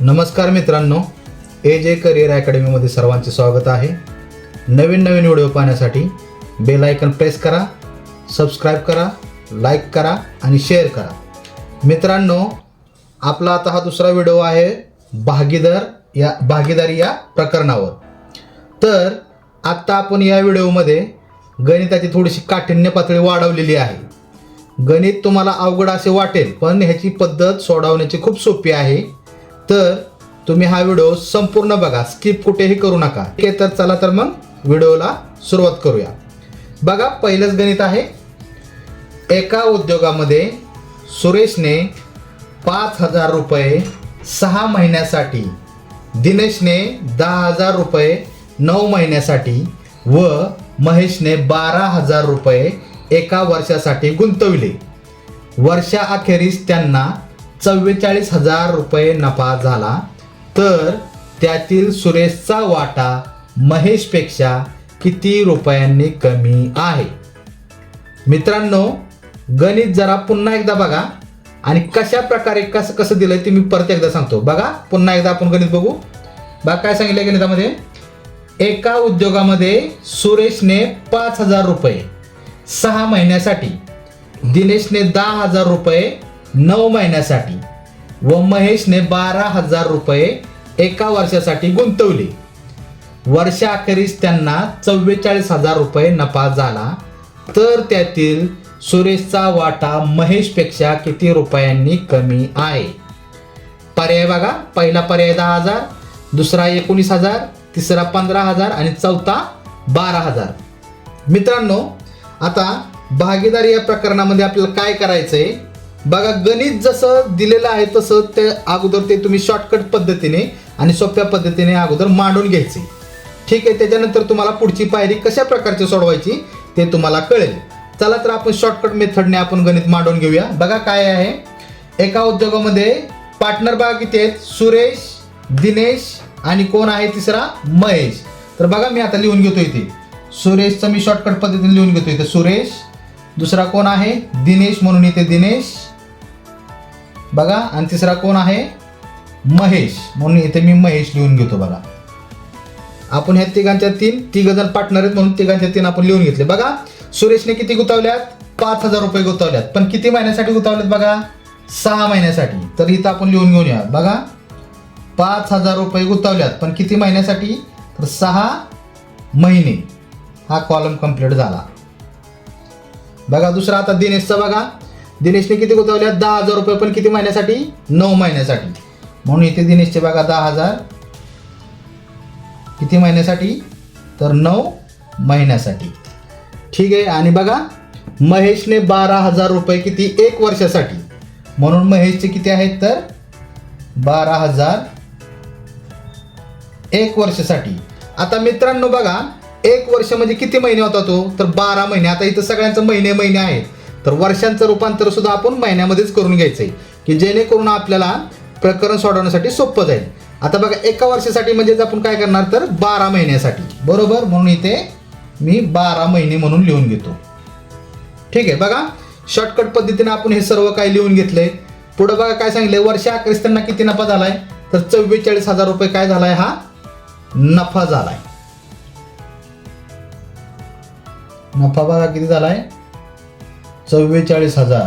नमस्कार मित्रांनो ए जे करिअर अकॅडमीमध्ये सर्वांचे स्वागत आहे. नवीन नवीन व्हिडिओ पाहण्यासाठी बेल आयकन प्रेस करा सबस्क्राईब करा लाईक करा आणि शेअर करा. मित्रांनो आपला आता हा दुसरा व्हिडिओ आहे भागीदार या भागीदारी या प्रकरणावर. तर आत्ता आपण या व्हिडिओमध्ये गणिताची थोडीशी काठिण्य पातळी वाढवलेली आहे. गणित तुम्हाला अवघड असे वाटेल पण ह्याची पद्धत सोडवण्याची खूप सोपी आहे. तर तुम्ही हा व्हिडिओ संपूर्ण बघा. स्किप कुठेही करू नका. ठीक आहे तर चला तर मग व्हिडिओला सुरुवात करूया. बघा पहिलंच गणित आहे. एका उद्योगामध्ये सुरेशने पाच हजार रुपये सहा महिन्यासाठी दिनेशने दहा हजार रुपये नऊ महिन्यासाठी व महेशने बारा हजार रुपये एका वर्षासाठी गुंतवले. वर्षाअखेरीस त्यांना चव्वेचाळीस हजार रुपये नफा झाला. तर त्यातील सुरेशचा वाटा महेशपेक्षा किती रुपयांनी कमी आहे? मित्रांनो गणित जरा पुन्हा एकदा बघा. आणि कशा प्रकारे कसं कसं दिलं ते मी परत एकदा सांगतो. बघा पुन्हा एकदा आपण गणित बघू. बघा काय सांगितलं गणितामध्ये? एका उद्योगामध्ये सुरेशने पाच हजार रुपये सहा महिन्यासाठी दिनेशने दहा हजार रुपये नऊ महिन्यासाठी. व महेशने बारा हजार रुपये एका वर्षासाठी गुंतवले. वर्षाअखेरीस त्यांना चव्वेचाळीस हजार रुपये नफा झाला. तर त्यातील सुरेशचा वाटा महेशपेक्षा किती रुपयांनी कमी आहे? पर्याय बघा. पहिला पर्याय दहा हजार दुसरा एकोणीस हजार तिसरा पंधरा हजार आणि चौथा बारा हजार. मित्रांनो आता भागीदारी या प्रकरणामध्ये आपल्याला काय करायचंय? बघा गणित जसं दिलेलं आहे तसं ते अगोदर ते तुम्ही शॉर्टकट पद्धतीने आणि सोप्या पद्धतीने अगोदर मांडून घ्यायचे. ठीक आहे त्याच्यानंतर तुम्हाला पुढची पायरी कशा प्रकारची सोडवायची ते तुम्हाला कळेल. चला तर आपण शॉर्टकट मेथडने आपण गणित मांडून घेऊया. बघा काय आहे. एका उद्योगामध्ये पार्टनर बघा किती आहेत सुरेश दिनेश आणि कोण आहे तिसरा? महेश. तर बघा मी आता लिहून घेतो इथे. सुरेशचं मी शॉर्टकट पद्धतीने लिहून घेतो इथे. सुरेश. दुसरा कोण आहे? दिनेश म्हणून इथे दिनेश. बघा आणि तिसरा कोण आहे? महेश. म्हणून इथे मी महेश लिहून घेतो बघा. आपण ह्या तिघांच्या तीन तिघ जण पार्टनर आहेत म्हणून तिघांच्या तीन आपण लिहून घेतले. बघा सुरेशने किती गुतावल्यात? पाच हजार रुपये गुतावल्यात. पण किती महिन्यासाठी गुतावल्यात बघा? सहा महिन्यासाठी. तर इथं आपण लिहून घेऊन या बघा पाच हजार रुपये गुतावल्यात. पण किती महिन्यासाठी? तर सहा महिने. हा कॉलम कंप्लीट झाला. बघा दुसरा आता दिनेशचा बघा. दिनेशने किती गुंतवल्या? दहा हजार रुपये पण किती महिन्यासाठी? नऊ महिन्यासाठी. म्हणून इथे दिनेशचे बघा दहा हजार. किती महिन्यासाठी? तर नऊ महिन्यासाठी. ठीक आहे आणि बघा महेशने बारा हजार रुपये किती? एक वर्षासाठी. म्हणून महेशचे किती आहेत तर? बारा हजार एक वर्षासाठी. आता मित्रांनो बघा एक वर्ष म्हणजे किती महिने होता तो? तर बारा महिने. आता इथं सगळ्यांचं महिने महिने आहेत. तर वर्षांचं रूपांतर सुद्धा आपण महिन्यामध्येच करून घ्यायचं आहे की जेणेकरून आपल्याला प्रकरण सोडवण्यासाठी सोपं जाईल. आता बघा एका वर्षासाठी म्हणजेच आपण काय करणार तर बारा महिन्यासाठी. बरोबर? म्हणून इथे मी बारा महिने म्हणून लिहून घेतो. ठीक आहे बघा. शॉर्टकट पद्धतीने आपण हे सर्व काय लिहून घेतलंय. पुढे बघा काय सांगितलंय? वर्षाखेरीस त्यांना किती नफा झालाय? तर चव्वेचाळीस हजार रुपये काय झालाय हा? नफा झालाय. नफा बघा किती झालाय? चव्वेचाळीस हजार.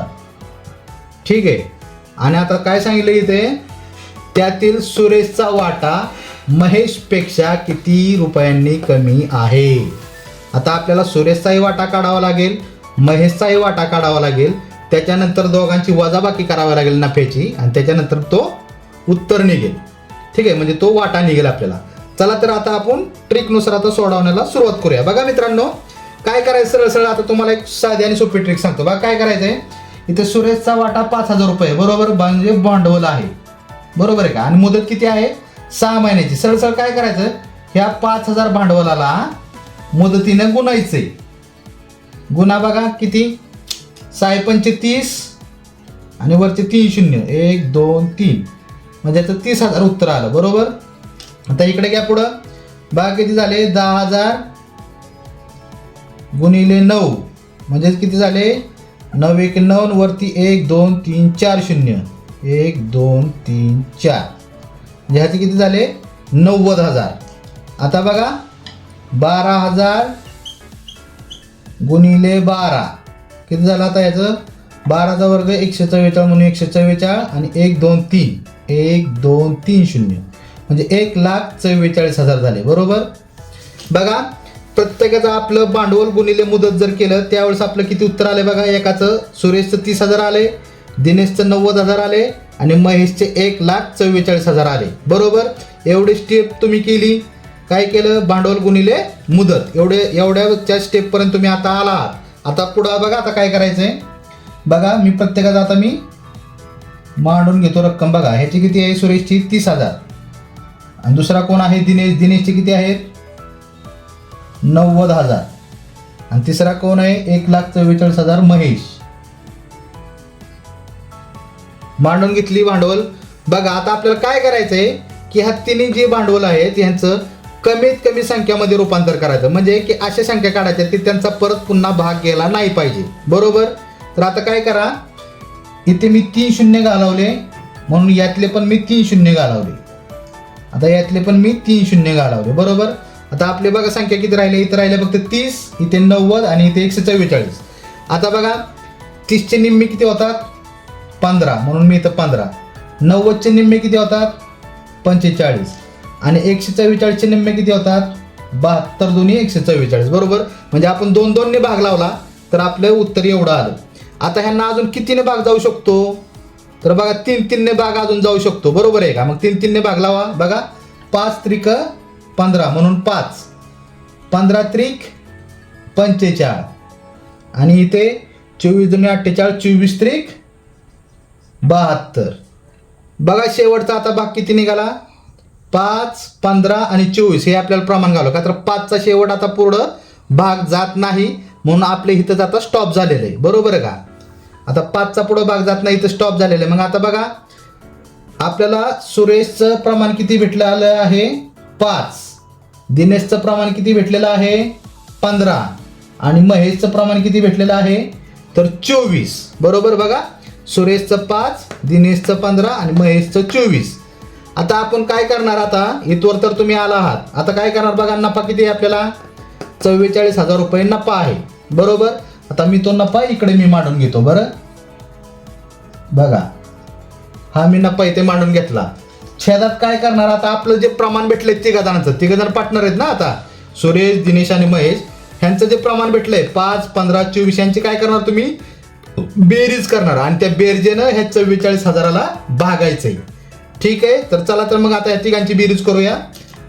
ठीक? आहे आणि आता काय सांगितलं इथे? त्यातील सुरेशचा वाटा महेशपेक्षा किती रुपयांनी कमी आहे? आता आपल्याला सुरेशचाही वाटा काढावा लागेल महेशचाही वाटा काढावा लागेल. त्याच्यानंतर दोघांची वजाबाकी करावी लागेल नफ्याची आणि त्याच्यानंतर तो उत्तर निघेल. ठीक? आहे म्हणजे तो वाटा निघेल आपल्याला. चला तर आता आपण ट्रिकनुसार आता सोडवण्याला सुरुवात करूया. बघा मित्रांनो काय करायचं? सरळ सरळ. आता तुम्हाला एक साधी आणि सोपी ट्रिक सांगतो. बघा काय करायचंय? इथे सुरेशचा वाटा पाच हजार रुपये. बरोबर? म्हणजे भांडवल आहे. बरोबर आहे का? आणि मुदत किती आहे? सहा महिन्याची. सरळ सरळ काय करायचं? ह्या पाच हजार भांडवलाला मुदतीनं गुणायचंय. गुन्हा बघा किती? साय पंचे तीस आणि वरचे तीन शून्य. एक दोन तीन. म्हणजे आता तीस हजार उत्तर आलं. बरोबर? आता इकडे घ्या पुढं. बघा किती झाले? दहा हजार गुणिले नऊ. म्हणजेच किती झाले? नऊ एक नऊ वरती एक दोन तीन चार शून्य. एक दोन तीन चार. म्हणजे ह्याचे किती झाले? नव्वद हजार. आता बघा. बारा हजार गुणिले बारा. किती झालं आता याचं बाराचा वर्ग एकशे चव्वेचाळ म्हणून एकशे चव्वेचाळ आणि एक दोन तीन. एक दोन तीन शून्य. म्हणजे एक लाख चव्वेचाळीस हजार झाले. बरोबर? बघा. प्रत्येकाचं आपलं भांडवल गुणिले मुदत जर केलं त्यावेळेस आपलं किती उत्तर आले बघा? एकाचं सुरेशचं तीस हजार आले दिनेशचं नव्वद हजार आले आणि महेशचे एक लाख चव्वेचाळीस हजार आले. बरोबर? एवढी स्टेप तुम्ही केली. काय केलं? भांडवल गुणिले मुदत. एवढे एवढ्याच्या स्टेपपर्यंत तुम्ही आता आला आहात आता पुढं बघा आता काय करायचं आहे बघा मी प्रत्येकाचा आता मी मांडून घेतो रक्कम. बघा ह्याची किती आहे? सुरेशची तीस हजार. आणि दुसरा कोण आहे? दिनेश. दिनेशचे किती आहेत? नव्वद हजार. आणि तिसरा कोण आहे? एक लाख चव्वेचाळीस हजार महेश. मांडून घेतली भांडवल. बघा आता आपल्याला काय करायचंय? की ह्या तिन्ही जे भांडवल आहे यांचं कमीत कमी संख्यामध्ये रूपांतर करायचं. म्हणजे की अशा संख्या काढायच्या की त्यांचा परत पुन्हा भाग गेला नाही पाहिजे. बरोबर? तर आता काय करा? इथे मी तीन शून्य घालवले. म्हणून यातले पण मी तीन शून्य घालवले. आता यातले पण मी तीन शून्य घालवले. बरोबर? आता आपले बघा संख्या किती राहिले? इथं राहिले फक्त तीस इथे नव्वद आणि इथे एकशे चव्वेचाळीस. आता बघा तीसचे निम्मे किती होतात? पंधरा. म्हणून मी इथं पंधरा. नव्वदचे निम्मे किती होतात? पंचेचाळीस. आणि एकशे चव्वेचाळीसचे निम्मे किती होतात? बहात्तर. दोन्ही एकशे चव्वेचाळीस. बरोबर? म्हणजे आपण दोन दोनने भाग लावला तर आपलं उत्तर एवढं आलं. आता ह्यांना अजून कितीने भाग जाऊ शकतो? तर बघा तीन तीनने भाग अजून जाऊ शकतो. बरोबर आहे का? मग तीन तीनने भाग लावा. बघा पाच त्रिक पंधरा म्हणून पाच. पंधरा त्रिक पंचेचाळ. आणि इथे चोवीस दोन्ही अठ्ठेचाळीस चोवीस त्रिक बहात्तर. बघा शेवटचा आता भाग किती निघाला? पाच पंधरा आणि चोवीस हे आपल्याला प्रमाण घालू. का तर पाचचा शेवट आता पूर्ण भाग जात नाही म्हणून आपले इथं आता स्टॉप झालेलं आहे. बरोबर का? आता पाचचा पुढं भाग जात नाही इथं स्टॉप झालेलं आहे. मग आता बघा आपल्याला सुरेशचं प्रमाण किती भेटलं आलं आहे? पाच. दिनेशचं प्रमाण किती भेटलेलं आहे? पंधरा. आणि महेशचं प्रमाण किती भेटलेलं आहे? तर चोवीस. बरोबर बघा. सुरेशचं पाच दिनेशचं पंधरा आणि महेशचं चोवीस. आता आपण काय करणार आता? इथवर तर तुम्ही आला आहात. आता काय करणार बघा? नफा किती आहे आपल्याला? चव्वेचाळीस हजार रुपये नफा आहे. बरोबर? आता मी तो नफा इकडे मी मांडून घेतो. बरं? बघा. हा मी नफा इथे मांडून घेतला. छेदात काय करणार? आता आपलं जे प्रमाण भेटलंय तिघा जणांचं. तिघ जण पार्टनर आहेत ना आता. सुरेश दिनेश आणि महेश. ह्यांचं जे प्रमाण भेटलंय पाच पंधरा चोवीस यांची काय करणार तुम्ही? बेरीज करणार. आणि त्या बेरजेनं ह्या चव्वेचाळीस हजाराला भागायचंय. ठीक आहे? तर चला तर मग आता या तिघांची बेरीज करूया.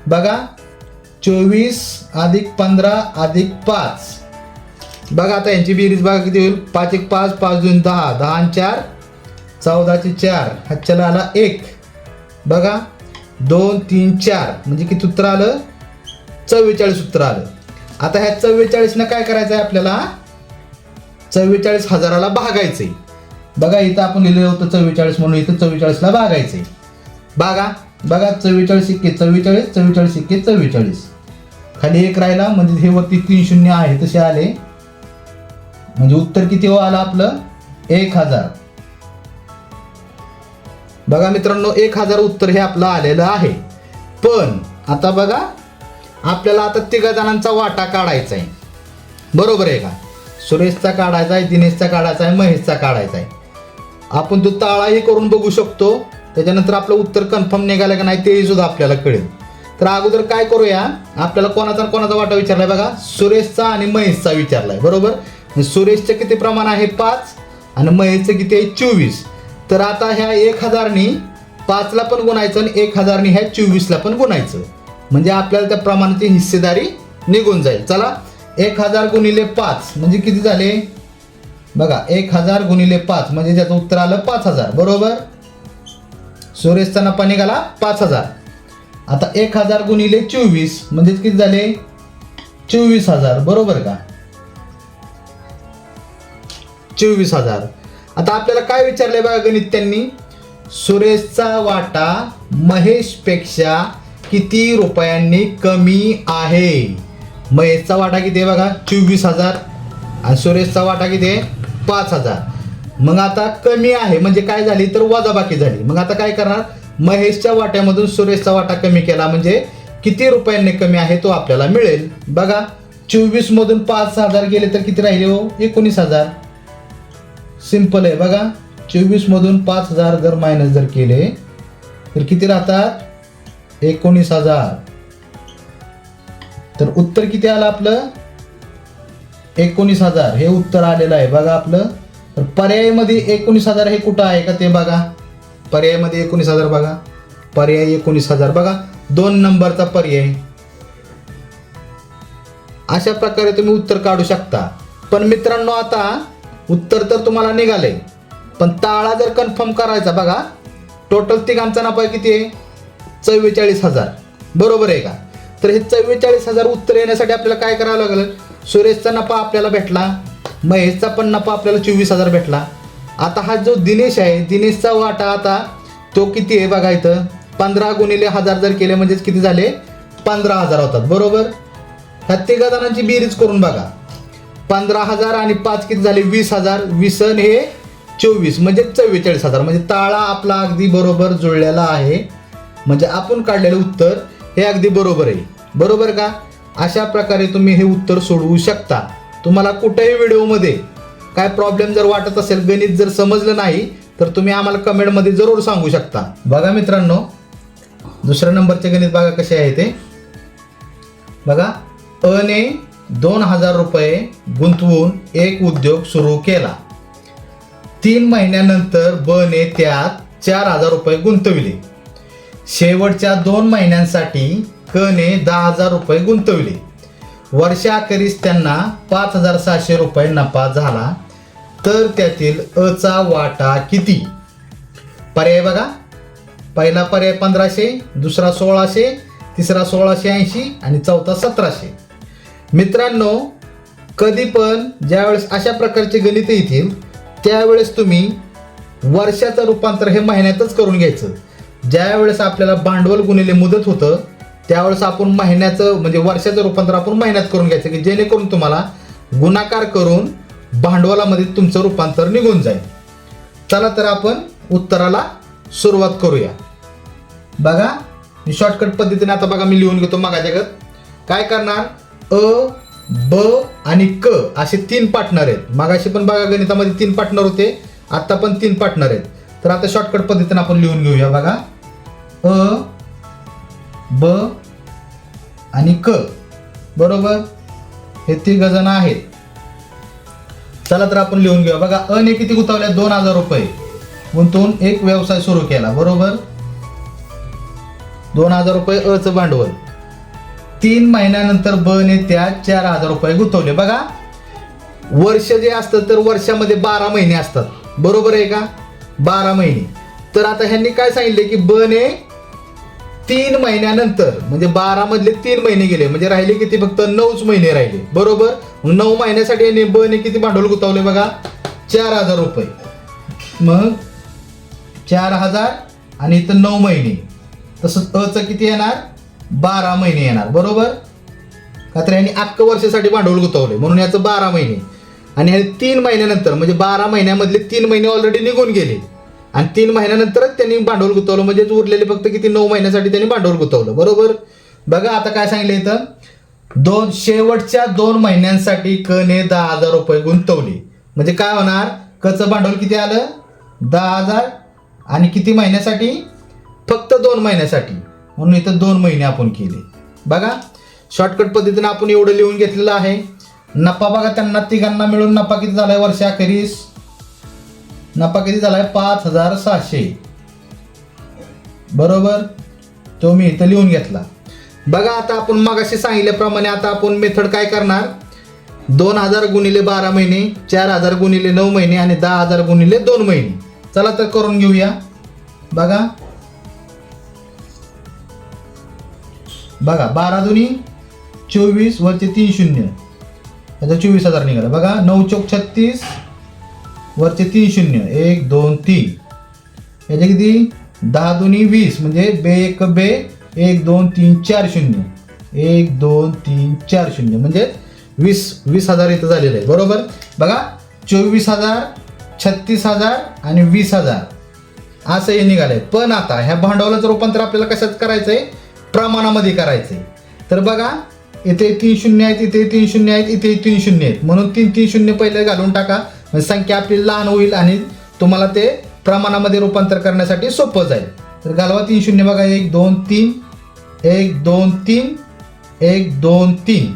बघा. चोवीस अधिक पंधरा अधिक पाच. बघा आता यांची बेरीज बघा किती होईल. पाच एक पाच पाच दोन दहा. दहा आणि चार. चौदाचे चार. ह्याच्याला आला एक. बघा दोन तीन चार. म्हणजे किती उत्तर आलं? चव्वेचाळीस उत्तर आलं. आता ह्या चव्वेचाळीसनं काय करायचं आहे आपल्याला? चव्वेचाळीस हजाराला भागायचंय. बघा इथं आपण लिहिलं होतं चव्वेचाळीस म्हणून इथं चव्वेचाळीसला भागायचंय. बघा बघा चव्वेचाळीस इक्के चव्वेचाळीस चव्वेचाळीस इक्के चव्वेचाळीस. खाली एक राहिला म्हणजे हे वरती तीन शून्य आहे तसे आले. म्हणजे उत्तर किती हो आलं आपलं? एक हजार. बघा मित्रांनो एक हजार उत्तर हे आपलं आलेलं आहे. पण आता बघा आपल्याला आता तिघा जणांचा वाटा काढायचा आहे. बरोबर आहे का? सुरेशचा काढायचा आहे दिनेशचा काढायचा आहे महेशचा काढायचा आहे. आपण तो ताळाही करून बघू शकतो. त्याच्यानंतर आपलं उत्तर कन्फर्म निघालं का नाही तेही सुद्धा आपल्याला कळेल. तर अगोदर काय करूया? आपल्याला कोणाचा कोणाचा वाटा विचारलाय बघा? सुरेशचा आणि महेशचा विचारलाय बरोबर? सुरेशचे सुरेशचं किती प्रमाण आहे? पाच. आणि महेशचं किती आहे? चोवीस. तर आता ह्या एक हजारनी पाचला पण गुणायचं आणि एक हजारनी ह्या चोवीसला पण गुणायचं. म्हणजे आपल्याला त्या प्रमाणाची हिस्सेदारी निघून जाईल. चला एक हजार गुणिले पाच म्हणजे किती झाले? बघा एक हजार गुणिले पाच म्हणजे त्याचं उत्तर आलं पाच हजार. बरोबर? सुरेशचा नफा निघाला पाच हजार. आता एक हजार गुणिले चोवीस म्हणजे किती झाले? चोवीस हजार. बरोबर का? चोवीस हजार. आता आपल्याला काय विचारलंय बघा गणित त्यांनी? सुरेशचा वाटा महेशपेक्षा किती रुपयांनी कमी आहे? महेशचा वाटा किती आहे बघा? चोवीस हजार. आणि सुरेशचा वाटा किती आहे? पाच हजार. मग आता कमी आहे म्हणजे काय झाली? तर वजाबाकी झाली. मग आता काय करणार? महेशच्या वाट्यामधून सुरेशचा वाटा कमी केला म्हणजे किती रुपयांनी कमी आहे तो आपल्याला मिळेल? बघा चोवीसमधून पाच हजार गेले तर किती राहिले हो? एकोणीस हजार. सिंपल आहे. बघा चोवीस मधून पाच हजार जर मायनस जर केले तर किती राहतात? एकोणीस हजार. तर उत्तर किती आलं आपलं? एकोणीस हजार. हे उत्तर आलेलं आहे. बघा आपलं. तर पर्यायमध्ये एकोणीस हजार हे कुठं आहे का ते बघा. पर्यायमध्ये एकोणीस हजार बघा. पर्याय एकोणीस हजार. बघा दोन नंबरचा पर्याय. अशा प्रकारे तुम्ही उत्तर काढू शकता. पण मित्रांनो आता उत्तर तर तुम्हाला निघाले. पण ताळा जर कन्फर्म करायचा बघा टोटल तिघांचा नफा किती आहे? चव्वेचाळीस हजार. बरोबर आहे का? तर हे चव्वेचाळीस हजार उत्तर येण्यासाठी आपल्याला काय करावं लागलं? सुरेशचा नफा आपल्याला भेटला महेशचा पण नफा आपल्याला चोवीस हजार भेटला. आता हा जो दिनेश आहे दिनेशचा वाटा आता तो किती आहे बघा इथं? पंधरा गुणिले हजार जर केले म्हणजेच किती झाले? पंधरा हजार होतात. बरोबर? ह्या तिघा जणांची बेरीज करून बघा. पंधरा हजार आणि पाच किती झाले? वीस हजार. विसन हे चोवीस. म्हणजे चव्वेचाळीस हजार. म्हणजे ताळा आपला अगदी बरोबर जुळलेला आहे. म्हणजे आपण काढलेलं उत्तर हे अगदी बरोबर आहे. बरोबर का? अशा प्रकारे तुम्ही हे उत्तर सोडवू शकता. तुम्हाला कुठेही व्हिडिओमध्ये काय प्रॉब्लेम जर वाटत असेल गणित जर समजलं नाही तर तुम्ही आम्हाला कमेंटमध्ये जरूर सांगू शकता. बघा मित्रांनो दुसऱ्या नंबरचे गणित बघा कसे आहे ते. बघा अने दोन हजार रुपये गुंतवून एक उद्योग सुरू केला. तीन महिन्यानंतर बने त्यात चार हजार रुपये गुंतविले. शेवटच्या दोन महिन्यांसाठी क ने दहा हजार रुपये गुंतविले. वर्षाखेरीस त्यांना पाच हजार सहाशे रुपये नफा झाला. तर त्यातील अचा वाटा किती? पर्याय बघा. पहिला पर्याय पंधराशे दुसरा सोळाशे तिसरा सोळाशे ऐंशी आणि चौथा सतराशे. मित्रांनो कधी पण ज्यावेळेस अशा प्रकारचे गणित येतील त्यावेळेस तुम्ही वर्षाचं रूपांतर हे महिन्यातच करून घ्यायचं. ज्यावेळेस आपल्याला भांडवल गुणिले मुदत होतं त्यावेळेस आपण महिन्याचं म्हणजे वर्षाचं रूपांतर आपण महिन्यात करून घ्यायचं की जेणेकरून तुम्हाला गुणाकार करून भांडवलामध्ये तुमचं रूपांतर निघून जाईल. चला तर आपण उत्तराला सुरुवात करूया. बघा मी शॉर्टकट पद्धतीने आता बघा मी लिहून घेतो मगा जगत काय करणार? अ ब आणि क असे तीन पार्टनर आहेत. मागाशी पण बघा गणितामध्ये तीन पार्टनर होते. आता पण तीन पार्टनर आहेत. तर आता शॉर्टकट पद्धतीने आपण लिहून घेऊया बघा. अ ब आणि क. बरोबर? हे तिघ जण आहेत. चला तर आपण लिहून घेऊया. बघा अ ने किती गुतावल्या दोन हजार रुपये. गुंतवून एक व्यवसाय सुरू केला. बरोबर? दोन हजार रुपये अचं भांडवल. तीन महिन्यानंतर बने त्या चार हजार रुपये गुंतवले. बघा वर्ष जे असतं तर वर्षामध्ये बारा महिने असतात. बरोबर आहे का? बारा महिने. तर आता ह्यांनी काय सांगितले की बने तीन महिन्यानंतर म्हणजे बारा मधले तीन महिने गेले म्हणजे राहिले किती? फक्त नऊच महिने राहिले. बरोबर? नऊ महिन्यासाठी यांनी बने किती भांडवल गुंतवले बघा? चार हजार रुपये. मग चार हजार आणि इथं नऊ महिने. तसंच अचं किती येणार? बारा महिने येणार बरोबर? का तर यांनी अख्खं वर्षासाठी भांडवल गुंतवले म्हणून याचं बारा महिने. आणि हे तीन महिन्यानंतर म्हणजे बारा महिन्यामधले तीन महिने ऑलरेडी निघून गेले. आणि तीन महिन्यानंतरच त्यांनी भांडवल गुंतवलं म्हणजे उरलेले फक्त किती नऊ महिन्यासाठी त्यांनी भांडवल गुंतवलं बरोबर? बघा आता काय सांगितलं इथं? दोन शेवटच्या दोन महिन्यांसाठी कने दहा हजार रुपये गुंतवले. म्हणजे काय होणार? कचं भांडवल किती आलं? दहा हजार. आणि किती महिन्यासाठी? फक्त दोन महिन्यासाठी. म्हणून इथं दोन महिने आपण केले. बघा शॉर्टकट पद्धतीने आपण एवढं लिहून घेतलेलं आहे. नफा बघा त्यांना तिघांना मिळून नफा किती झालाय वर्षाखेरीस नफा किती झालाय? पाच हजार सहाशे. बरोबर? तो मी इथं लिहून घेतला. बघा आता आपण मगाशी सांगितल्याप्रमाणे आता आपण मेथड काय करणार? दोन हजार गुणिले बारा महिने चार हजार गुणिले नऊ महिने आणि दहा हजार गुणिले दोन महिने. चला तर करून घेऊया. बघा. बघा बारा दुनी चोवीस वरचे तीन शून्य. त्याचा चोवीस हजार निघाला. बघा नऊ चौक छत्तीस वरचे तीन शून्य. एक दोन तीन. याचे किती? दहा दोन्ही वीस. म्हणजे बे एक बे एक दोन तीन चार शून्य. एक दोन तीन चार शून्य. म्हणजे वीस वीस हजार इथं झालेलं आहे. बरोबर? बघा चोवीस हजार छत्तीस हजार आणि वीस हजार. असं हे आहे पण आता ह्या भांडवलाचं रूपांतर आपल्याला कशात करायचं आहे प्रमाणामध्ये करायचंय तर बघा इथे तीन शून्य आहेत इथे तीन शून्य आहेत इथे तीन शून्य आहेत. म्हणून तीन तीन शून्य पहिले घालून टाका. म्हणजे संख्या आपली लहान होईल आणि तुम्हाला ते प्रमाणामध्ये रूपांतर करण्यासाठी सोपं जाईल. तर घालवा तीन शून्य बघा एक दोन तीन. एक दोन तीन. एक दोन तीन.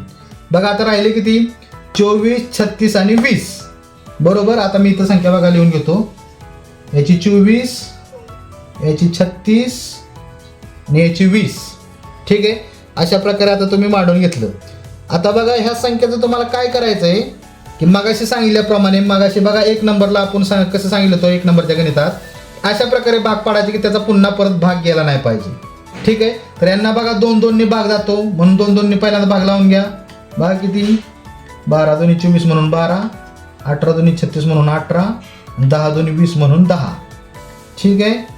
बघा आता राहिले किती? चोवीस छत्तीस आणि वीस. बरोबर? आता मी इथं संख्या बघा लिहून घेतो. याची चोवीस याची छत्तीस आणि याची वीस. ठीक आहे? अशा प्रकारे आता तुम्ही मांडून घेतलं. आता बघा ह्या संख्येचं तुम्हाला काय करायचं आहे? की मगाशी सांगितल्याप्रमाणे मगाशी बघा एक नंबरला आपण सांग कसं सांगितलं होतं एक नंबरच्या गणितात? अशा प्रकारे भाग पाडायचे की त्याचा पुन्हा परत भाग गेला नाही पाहिजे. ठीक आहे? तर यांना बघा दोन दोननी भाग जातो. म्हणून दोन दोननी पहिल्यांदा भाग लावून घ्या. बघा किती? बारा दोन्ही चोवीस म्हणून बारा अठरा दोन्ही छत्तीस म्हणून अठरा दहा दोन्ही वीस म्हणून दहा. ठीक आहे?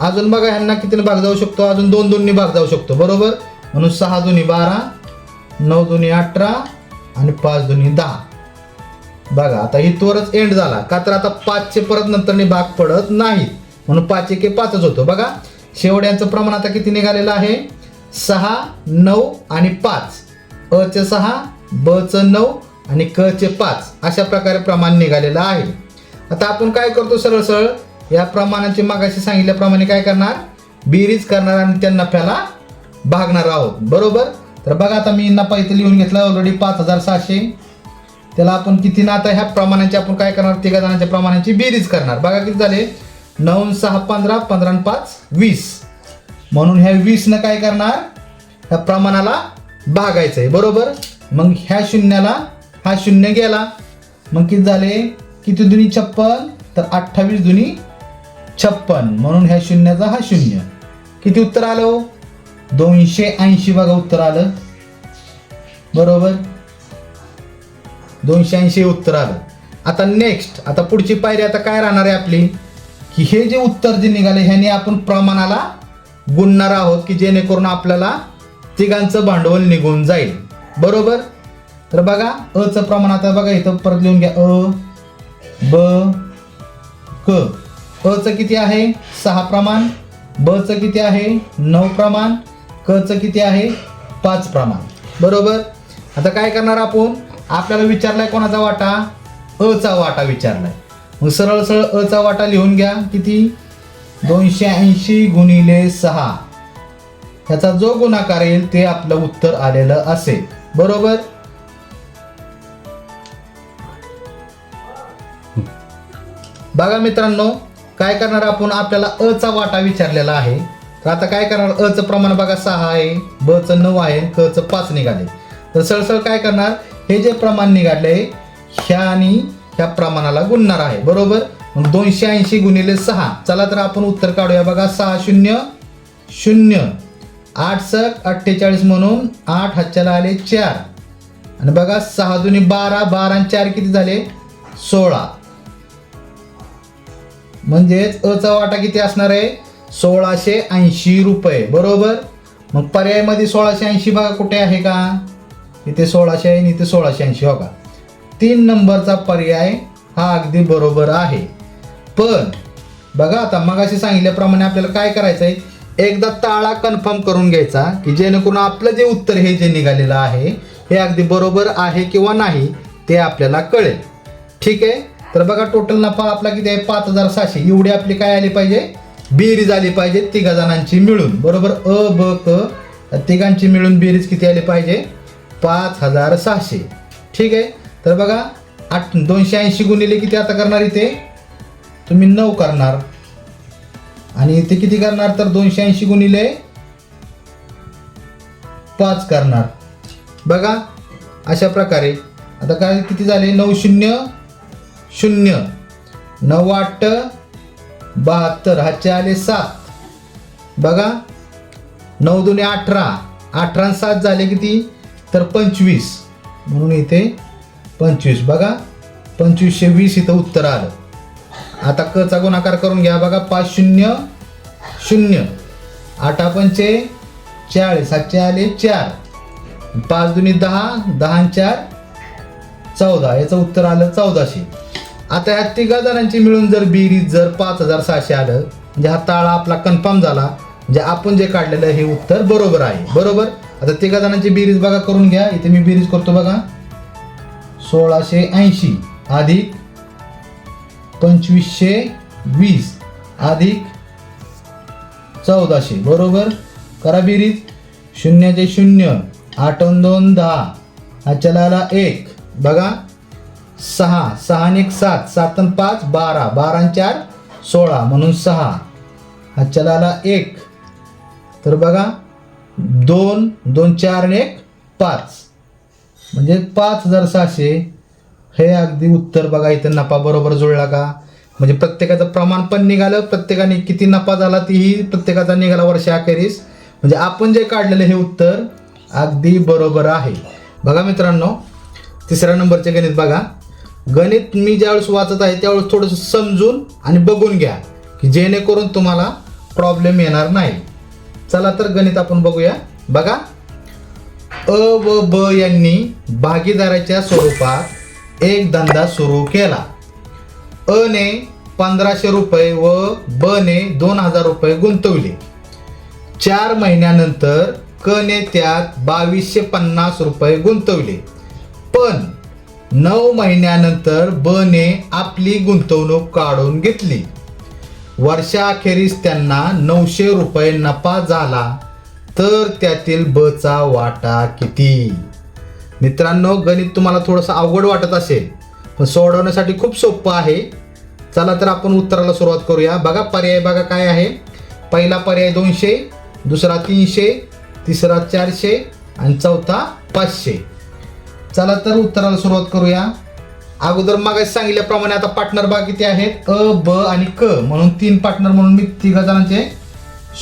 अजून बघा ह्यांना कितीने भाग जाऊ शकतो? अजून दोन दोन्ही भाग जाऊ शकतो बरोबर? म्हणून सहा दोन्ही बारा नऊ दोन्ही अठरा आणि पाच दोन्ही दहा. बघा आता इथवरच एंड झाला. का तर आता पाचचे परत नंतरने भाग पडत नाहीत म्हणून पाच एके पाचच होतो. बघा शेवड्यांचं प्रमाण आता किती निघालेलं आहे? सहा नऊ आणि पाच. अ चे सहा ब चं नऊ आणि क चे पाच. अशा प्रकारे प्रमाण निघालेलं आहे. आता आपण काय करतो सरळ सरळ या प्रमाणाचे मागाशी सांगितल्याप्रमाणे काय करणार? बेरीज करणार आणि त्या नफ्याला भागणार आहोत. बरोबर? तर बघा आता मी नफा इथे लिहून घेतला ऑलरेडी पाच हजार सहाशे. त्याला आपण किती ना आता ह्या प्रमाणाची आपण काय करणार? तिघा जणांच्या प्रमाणाची बेरीज करणार. बघा किती झाले? नऊ सहा पंधरा पंधरा आणि पाच वीस. म्हणून ह्या वीसनं काय करणार? ह्या प्रमाणाला भागायचं आहे बरोबर? मग ह्या शून्याला हा शून्य गेला. मग किती झाले? किती दुनी छप्पन? तर अठ्ठावीस दुनी छप्पन. म्हणून ह्या शून्याचा हा शून्य. किती उत्तर आलं हो? दोनशे ऐंशी बघा उत्तर आलं. बरोबर? दोनशे ऐंशी उत्तर आलं. आता नेक्स्ट आता पुढची पायरी आता काय राहणार आहे आपली? की हे जे उत्तर जे निघाले ह्याने आपण प्रमाणाला गुणणार आहोत की जेणेकरून आपल्याला तिघांचं भांडवल निघून जाईल. बरोबर? तर बघा अचं प्रमाण आता बघा इथं परत लिहून घ्या. अ ब क. अचं किती आहे? सहा प्रमाण बचं किती आहे? नऊ प्रमाण कचं किती आहे? पाच प्रमाण. बरोबर? आता काय करणार आपण? आपल्याला विचारलाय कोणाचा वाटा? अचा वाटा विचारलाय. मग सरळ सरळ अचा वाटा लिहून घ्या. किती? दोनशे ऐंशी गुणिले सहा. ह्याचा जो गुणाकार येईल ते आपलं उत्तर आलेलं असेल. बरोबर? बघा मित्रांनो काय करणार आपण? आपल्याला अ चा वाटा विचारलेला आहे. तर आता काय करणार? अ चं प्रमाण बघा सहा आहे. ब चं नऊ आहे. क चं पाच निघाले. तर सळसळ काय करणार? हे जे प्रमाण निघाले ह्या आणि ह्या प्रमाणाला गुणणार आहे. बरोबर? दोनशे ऐंशी गुणिले सहा. चला तर आपण उत्तर काढूया. बघा सहा शून्य शून्य. आठ सक अठ्ठेचाळीस म्हणून आठ हातच्याला आले चार. आणि बघा सहा जुनी बारा. बारा आणि चार किती झाले? सोळा. म्हणजेच अचा वाटा किती असणार आहे? सोळाशे ऐंशी रुपये. बरोबर? मग पर्यायमध्ये सोळाशे ऐंशी बघा कुठे आहे का? इथे सोळाशे आहे आणि इथे सोळाशे ऐंशी हो का? तीन नंबरचा पर्याय हा अगदी बरोबर आहे. पण बघा आता मगाशी सांगितल्याप्रमाणे आपल्याला काय करायचं आहे? एकदा ताळा कन्फर्म करून घ्यायचा की जेणेकरून आपलं जे उत्तर हे जे निघालेलं आहे हे अगदी बरोबर आहे किंवा नाही ते आपल्याला कळेल. ठीक आहे? तर बघा टोटल नफा आपला किती आहे? पाच हजार सहाशे. एवढी आपली काय आली पाहिजे? बेरीज आली पाहिजे तिघा जणांची मिळून. बरोबर? अ ब क. तिघांची मिळून बेरीज किती आली पाहिजे? पाच हजार सहाशे. ठीक आहे? तर बघा आठ दोनशे ऐंशी गुणिले किती आता करणार इथे? तुम्ही नऊ करणार. आणि इथे किती करणार? तर दोनशे ऐंशी गुणिले पाच करणार. बघा अशा प्रकारे. आता काय किती झाले? नऊ शून्य शून्य. नऊ आठ बहात्तर हातचे आले सात. बघा. नऊ दोन्ही अठरा. अठरा सात झाले किती? तर पंचवीस. म्हणून इथे पंचवीस. बघा. पंचवीसशे वीस इथं उत्तर आलं. आता कचा गुणाकार करून घ्या. बघा पाच शून्य शून्य. आठा पंचे चाळीस. हातचे आले चार. पाच दुनी दहा दहा चार. चौदा याचं उत्तर आलं चौदाशे. आता ह्या तिघा जणांची मिळून जर बेरीज जर पाच हजार सहाशे आलं म्हणजे हा ताळा आपला कन्फर्म झाला म्हणजे आपण जे काढलेलं हे उत्तर बरोबर आहे. बरोबर? आता तिघा जणांची बेरीज बघा करून घ्या. इथे मी बेरीज करतो बघा. सोळाशे ऐंशी अधिक पंचवीसशे वीस अधिक चौदाशे. बरोबर? करा बेरीज. शून्याचे शून्य आठ दोन दहा. हा चलाला एक. बघा. सहा. सहा आणि एक सात. सात आणि पाच बारा. बारा चार सोळा. म्हणून सहा. हा चलाला एक. तर बघा. दोन दोन चार एक पाच. म्हणजे पाच हजार सहाशे हे अगदी उत्तर बघा. इथं नफा बरोबर जुळला का? म्हणजे प्रत्येकाचं प्रमाण पण निघालं. प्रत्येकाने किती नफा झाला तीही प्रत्येकाचा निघाला वर्षाखेरीस म्हणजे आपण जे काढलेलं हे उत्तर अगदी बरोबर आहे. बघा मित्रांनो तिसऱ्या नंबरचे गणित बघा. गणित मी ज्यावेळेस वाचत आहे त्यावेळेस थोडंसं समजून आणि बघून घ्या की जेणेकरून तुम्हाला प्रॉब्लेम येणार नाही. चला तर गणित आपण बघूया. बघा. अ व ब यांनी भागीदाराच्या स्वरूपात एक धंदा सुरू केला. अ ने पंधराशे रुपये व ब ने दोन हजार रुपये गुंतवले. चार महिन्यानंतर क ने त्यात बावीसशे पन्नास रुपये गुंतवले. पण नऊ महिन्यानंतर बने आपली गुंतवणूक काढून घेतली. वर्षाअखेरीस त्यांना नऊशे रुपये नफा झाला तर त्यातील बचा वाटा किती? मित्रांनो गणित तुम्हाला थोडंसं अवघड वाटत असेल पण सोडवण्यासाठी खूप सोपं आहे. चला तर आपण उत्तराला सुरुवात करूया. बघा पर्याय बघा काय आहे. पहिला पर्याय दोनशे दुसरा तीनशे तिसरा चारशे आणि चौथा पाचशे. चला तर उत्तराला सुरुवात करूया. अगोदर मग सांगितल्याप्रमाणे आता पार्टनर बा किती आहेत? अ ब आणि क. म्हणून तीन पार्टनर म्हणून मी तिघा जणांचे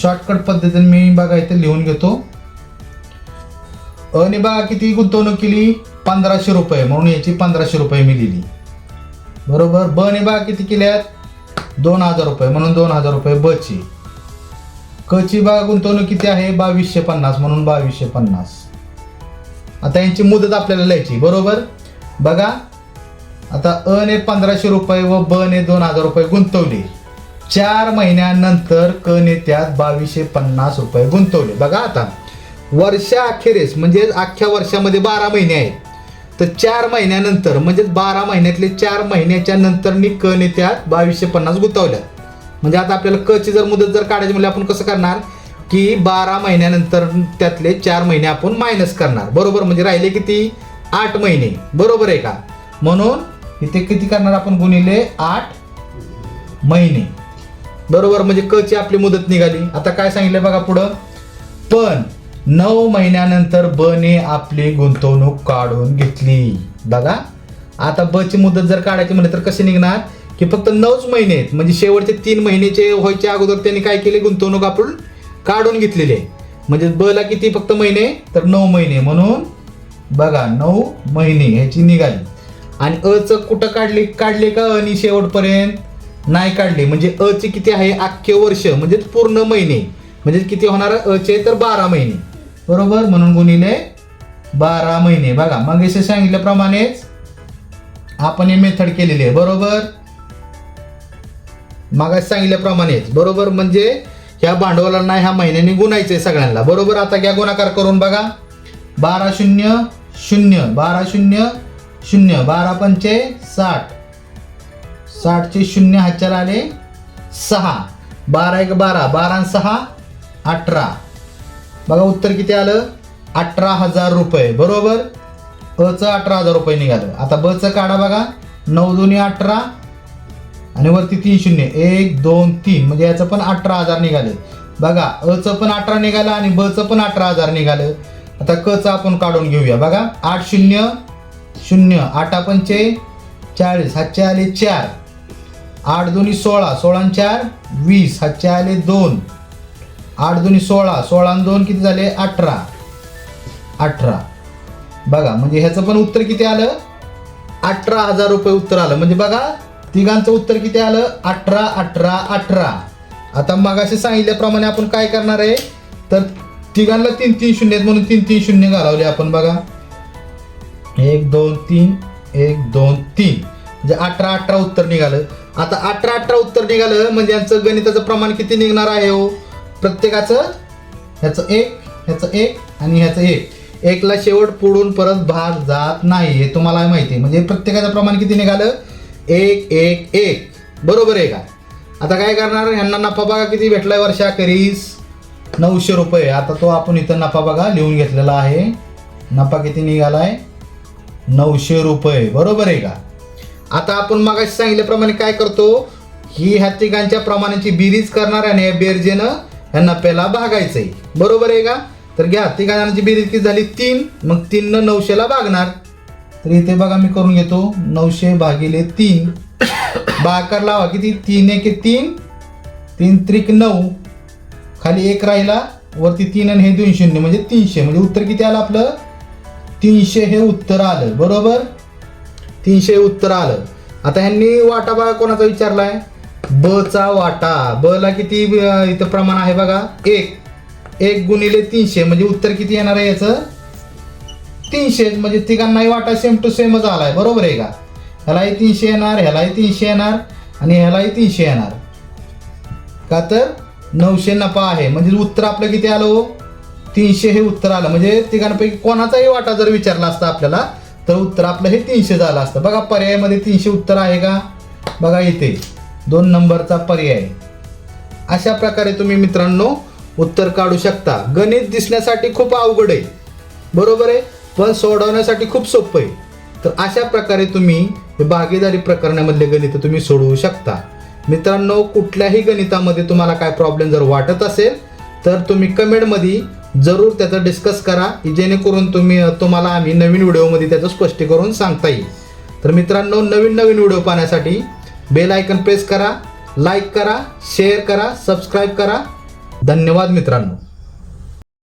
शॉर्टकट पद्धतीने मी बघा इथे लिहून घेतो. अ बघा किती गुंतवणूक केली? पंधराशे रुपये. म्हणून याची पंधराशे रुपये मी लिहिली. बरोबर? ब ने बघा किती केल्यात? दोन हजार रुपये. म्हणून दोन हजार रुपये ब ची. क ची बघा गुंतवणूक किती आहे? बावीसशे पन्नास. म्हणून बावीसशे पन्नास. आता यांची मुदत आपल्याला लिहायची बरोबर? बघा आता अ ने पंधराशे रुपये व ब ने दोन हजार रुपये गुंतवले. चार महिन्यानंतर क ने त्यात बावीसशे पन्नास रुपये गुंतवले. बघा आता वर्षाअखेरीस म्हणजे अख्ख्या वर्षामध्ये बारा महिने आहेत. तर चार महिन्यानंतर म्हणजेच बारा महिन्यातले चार महिन्याच्या नंतर मी क ने त्यात बावीसशे पन्नास गुंतवल्या म्हणजे आता आपल्याला क ची जर मुदत जर काढायची म्हणजे आपण कसं करणार? की बारा महिन्यानंतर त्यातले चार महिने आपण मायनस करणार. बरोबर? म्हणजे राहिले किती? आठ महिने. बरोबर आहे का? म्हणून इथे किती करणार आपण गुणिले आठ महिने. बरोबर? म्हणजे क ची आपली मुदत निघाली. आता काय सांगितलं बघा पुढं. पण नऊ महिन्यानंतर ब ने आपली गुंतवणूक काढून घेतली. बघा. आता ब ची मुदत जर काढायची म्हणले तर कशी निघणार? की फक्त नऊच महिने आहेत. म्हणजे शेवटचे तीन महिन्याचे व्हायच्या अगोदर त्यांनी काय केले? गुंतवणूक आपण काढून घेतलेली आहे. म्हणजे ब ला किती? फक्त महिने? तर नऊ महिने. म्हणून बघा नऊ महिने ह्याची निघाली. आणि अ च कुठं काढली? काढले का? आणि शेवटपर्यंत? नाही काढले. म्हणजे अ चे किती आहे? अख्खे वर्ष. म्हणजे पूर्ण महिने. म्हणजे किती होणार? अ चे तर बारा महिने. बरोबर? म्हणून गुणिले बारा महिने. बघा मग असे सांगितल्याप्रमाणेच आपण हे मेथड केलेली आहे. बरोबर? मागास सांगितल्याप्रमाणेच. बरोबर? म्हणजे ह्या भांडवलांना ह्या महिन्याने गुणायचे सगळ्यांना. बरोबर? आता घ्या गुणाकार करून बघा. बारा शून्य शून्य. बारा शून्य शून्य. बारा पंचे साठ. साठचे शून्य हातच्याला आले सहा. बारा एक बारा. बारा सहा अठरा. बघा उत्तर किती आलं? अठरा हजार रुपये. बरोबर? अचं अठरा हजार रुपये निघालं. आता बचं काढा बघा. नऊ दोन्ही अठरा आणि वरती तीन शून्य. एक दोन तीन. म्हणजे याचं पण अठरा हजार निघाले. बघा अचं पण अठरा निघालं आणि बचं पण अठरा हजार निघालं. आता कचं आपण काढून घेऊया. बघा आठ शून्य शून्य. आठा पंचे चाळीस. हातचे आले चार. आठ दोन्ही सोळा. सोळा चार वीस. हातचे आले दोन. आठ दोन्ही सोळा. सोळा आणि दोन किती झाले? अठरा. अठरा. बघा म्हणजे ह्याचं पण उत्तर किती आलं? अठरा हजार रुपये उत्तर आलं. म्हणजे बघा तिघांचं उत्तर किती आलं? अठरा अठरा अठरा. आता मगाशी सांगितल्याप्रमाणे आपण काय करणार आहे? तर तिघांना तीन तीन शून्य आहेत म्हणून तीन तीन शून्य घालवले आपण बघा. एक दोन तीन एक दोन तीन. म्हणजे अठरा अठरा उत्तर निघालं. आता अठरा अठरा उत्तर निघालं म्हणजे यांचं गणिताचं प्रमाण किती निघणार आहे हो? प्रत्येकाचं? ह्याचं एक ह्याचं एक आणि ह्याचं एक. एकला शेवट पुढून परत भाग जात नाही हे तुम्हाला माहिती आहे. म्हणजे प्रत्येकाचं प्रमाण किती निघालं? एक एक एक. बरोबर आहे का? आता काय करणार? ह्यांना नफा बघा किती भेटलाय वर्षाखेरीस? नऊशे रुपये. आता तो आपण इथं नफा बघा लिहून घेतलेला आहे. नफा किती निघालाय? नऊशे रुपये. बरोबर आहे का? आता आपण मग सांगितल्याप्रमाणे काय करतो? ही ह्या तिघांच्या प्रमाणाची बेरीज करणार आणि या बेरजेनं नफ्याला पहिला भागायचंय. बरोबर आहे का? तर घ्या तिघांची बेरीज किती झाली? तीन. मग तीननं नऊशेला भागणार. तर इथे बघा मी करून घेतो नऊशे भागिले तीन. भाकर लावा किती? तीन एक तीन. तीन त्रिक नऊ. खाली एक राहिला वरती तीन आणि हे दोन शून्य म्हणजे तीनशे. म्हणजे उत्तर किती आलं आपलं? तीनशे हे उत्तर आलं बरोबर? तीनशे हे उत्तर आलं. आता ह्यांनी वाटा बघा कोणाचा विचारलाय? ब चा वाटा. ब ला किती इथं प्रमाण आहे बघा? एक. एक गुणिले तीनशे म्हणजे उत्तर किती येणार आहे याचं? तीनशे म्हणजे तिघांनाही वाटा सेम टू सेमच आलाय. बरोबर आहे का? ह्यालाही तीनशे येणार ह्यालाही तीनशे येणार आणि ह्यालाही तीनशे येणार. का तर नऊशे नफा आहे. म्हणजे उत्तर आपलं किती आलं हो? तीनशे हे उत्तर आलं. म्हणजे तिघांपैकी कोणाचाही वाटा जर विचारला असता आपल्याला तर उत्तर आपलं हे तीनशे झालं असतं. बघा पर्यायामध्ये तीनशे उत्तर आहे का? बघा इथे. दोन नंबरचा पर्याय. अशा प्रकारे तुम्ही मित्रांनो उत्तर काढू शकता. गणित दिसण्यासाठी खूप अवघड आहे. बरोबर आहे? पण सोडवण्यासाठी खूप सोपं आहे. तर अशा प्रकारे तुम्ही हे भागीदारी प्रकरणामधले गणित तुम्ही सोडवू शकता. मित्रांनो कुठल्याही गणितामध्ये तुम्हाला काय प्रॉब्लेम जर वाटत असेल तर तुम्ही कमेंटमध्ये जरूर त्याचं डिस्कस करा की जेणेकरून तुम्ही तुम्हाला आम्ही नवीन व्हिडिओमध्ये त्याचं स्पष्टीकरण सांगता येईल. तर मित्रांनो नवीन नवीन व्हिडिओ पाहण्यासाठी बेल आयकन प्रेस करा लाईक करा शेअर करा सबस्क्राईब करा. धन्यवाद मित्रांनो.